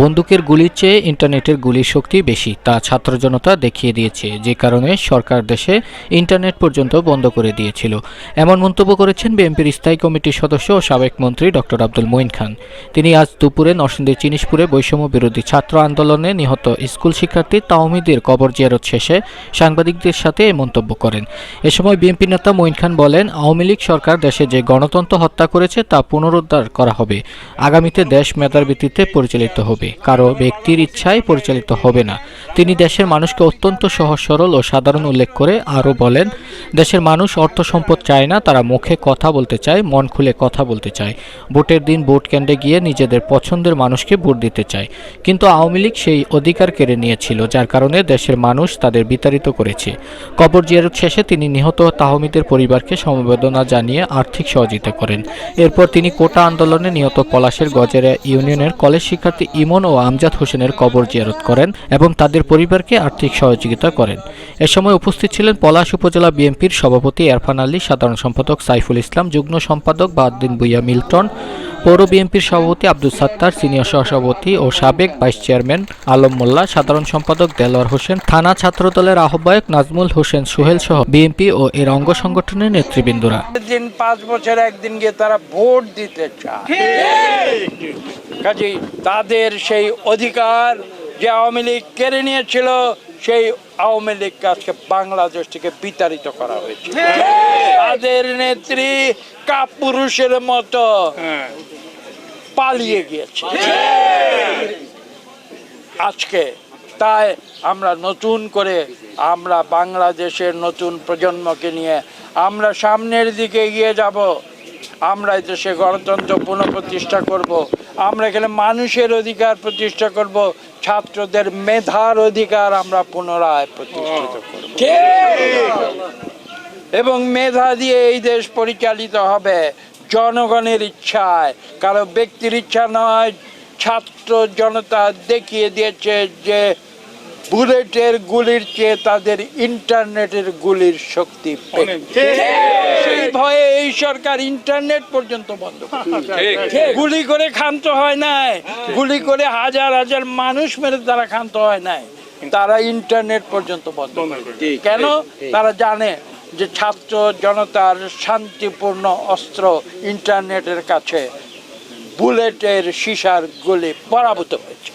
বন্দুকের গুলির চেয়ে ইন্টারনেটের গুলির শক্তি বেশি, তা ছাত্র জনতা দেখিয়ে দিয়েছে, যে কারণে সরকার দেশে ইন্টারনেট পর্যন্ত বন্ধ করে দিয়েছিল। এমন মন্তব্য করেছেন বিএনপির স্থায়ী কমিটির সদস্য ও সাবেক মন্ত্রী ডক্টর আব্দুল মঈন খান। তিনি আজ দুপুরে নরসিংদীর চিনিশপুরে বৈষম্য বিরোধী ছাত্র আন্দোলনে নিহত স্কুল শিক্ষার্থী তাওমিদের কবর জিয়ারত শেষে সাংবাদিকদের সাথে এই মন্তব্য করেন। এ সময় বিএনপি নেতা মঈন খান বলেন, আওয়ামী লীগ সরকার দেশে যে গণতন্ত্র হত্যা করেছে তা পুনরুদ্ধার করা হবে। আগামীতে দেশ মেধার ভিত্তিতে পরিচালিত হবে। কারও ব্যক্তির ইচ্ছায় পরিচালিত হবে না। তিনি দেশের মানুষকে অত্যন্ত সহজ সরল ও সাধারণ উল্লেখ করে আরও বলেন দেশের মানুষ অর্থ সম্পদ চায় না, তারা মুখে কথা বলতে চায়, মন খুলে কথা বলতে চায়। ভোটের দিন ভোট কেন্দ্রে গিয়ে নিজেদের পছন্দের মানুষকে ভোট দিতে চায়। কিন্তু আওয়ামী লীগ সেই অধিকার কেড়ে নিয়েছিল, যার কারণে দেশের মানুষ তাদের বিতাড়িত করেছে। কবর জিয়ারত শেষে তিনি নিহত তাহমিদের পরিবারকে সমবেদনা জানিয়ে আর্থিক সহযোগিতা করেন। এরপর তিনি কোটা আন্দোলনে নিহত পলাশের গজেরা ইউনিয়নের কলেজ শিক্ষার্থী ইমন ও আমজাদ হোসেনের কবর জিয়ারত করেন এবং তাদের পরিবারকে আর্থিক সহযোগিতা করেন। এ সময় উপস্থিত ছিলেন পলাশ উপজেলা বিএনপির সভাপতি এরফান আলী, সাধারণ সম্পাদক সাইফুল ইসলাম, যুগ্ম সম্পাদক বাহাদ্দিন বুইয়া মিল্টন, পৌর বিএনপির সভাপতি আব্দুল সাত্তার, সিনিয়র সহসভাপতি ও সাবেক ভাইস চেয়ারম্যান আলম মোল্লা, সাধারণ সম্পাদক দেলোয়ার হোসেন, থানা ছাত্রদলের আহ্বায়ক নাজমুল হোসেন সোহেল সহ বিএনপি ও এর অঙ্গ সংগঠনের নেতৃবৃন্দরা। দিন পাঁচ বছর একদিন গিয়ে তারা ভোট দিতে চায়। কাজেই তাদের সেই অধিকার যে আওয়ামী লীগ কেড়ে নিয়েছিল, সেই আওয়ামী লীগ আজকে বাংলাদেশ থেকে বিতাড়িত করা হয়েছে। তাদের নেত্রী কাপুরুষের মতো পালিয়ে গিয়েছে। আজকে তাই আমরা নতুন করে আমরা বাংলাদেশের নতুন প্রজন্মকে নিয়ে আমরা সামনের দিকে এগিয়ে যাব। আমরা দেশে গণতন্ত্র পুনঃপ্রতিষ্ঠা করব। আমরা এখানে মানুষের অধিকার প্রতিষ্ঠা করব ছাত্রদের মেধার অধিকার আমরা পুনরায় প্রতিষ্ঠিত করব। এবং মেধা দিয়ে এই দেশ পরিচালিত হবে জনগণের ইচ্ছায়। কারও ব্যক্তির ইচ্ছা নয় ছাত্র জনতা দেখিয়ে দিয়েছে যে বুলেটের গুলির চেয়ে তাদের ইন্টারনেটের গুলির শক্তি ভয়ে এই সরকার ইন্টারনেট পর্যন্ত বন্ধ করেছে। গুলি করে ক্ষান্ত হয় নাই। গুলি করে হাজার হাজার মানুষ মেরে তারা ক্ষান্ত হয় নাই। তারা ইন্টারনেট পর্যন্ত বন্ধ। কেন? তারা জানে যে ছাত্র জনতার শান্তিপূর্ণ অস্ত্র ইন্টারনেটের কাছে বুলেটের সিসার গুলি পরাভূত হয়েছে।